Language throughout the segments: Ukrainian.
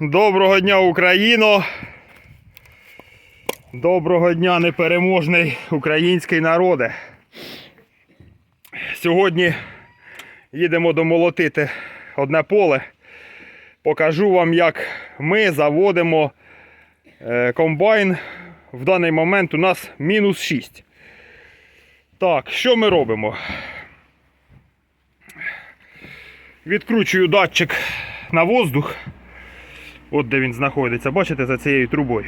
Доброго дня, Україно! Доброго дня, непереможний український народе. Сьогодні їдемо домолотити одне поле. Покажу вам, як ми заводимо е, комбайн. В даний момент у нас мінус 6. Так, що ми робимо? Відкручую датчик на воздух. От де він знаходиться, бачите, за цією трубою.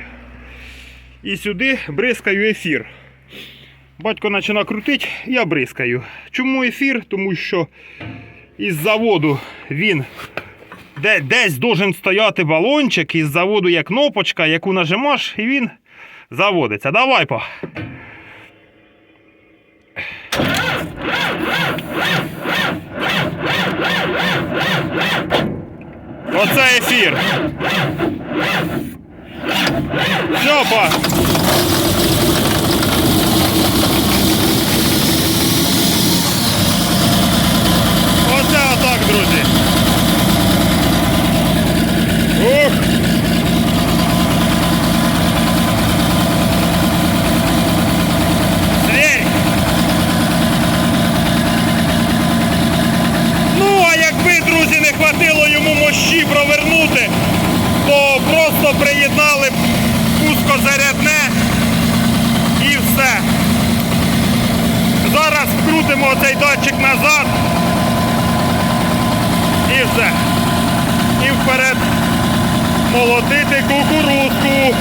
І сюди бризкаю ефір. Батько починає крутити, я бризкаю. Чому ефір? Тому що із заводу він де, десь должен стояти балончик, із заводу є кнопочка, яку нажимаєш, і він заводиться. Давай па. Оце ефір. Все, па. Друзі, не хватило йому мощі провернути, то просто приєднали пускозарядне і все. Зараз вкрутимо цей датчик назад. І все. І вперед молотити кукурузку.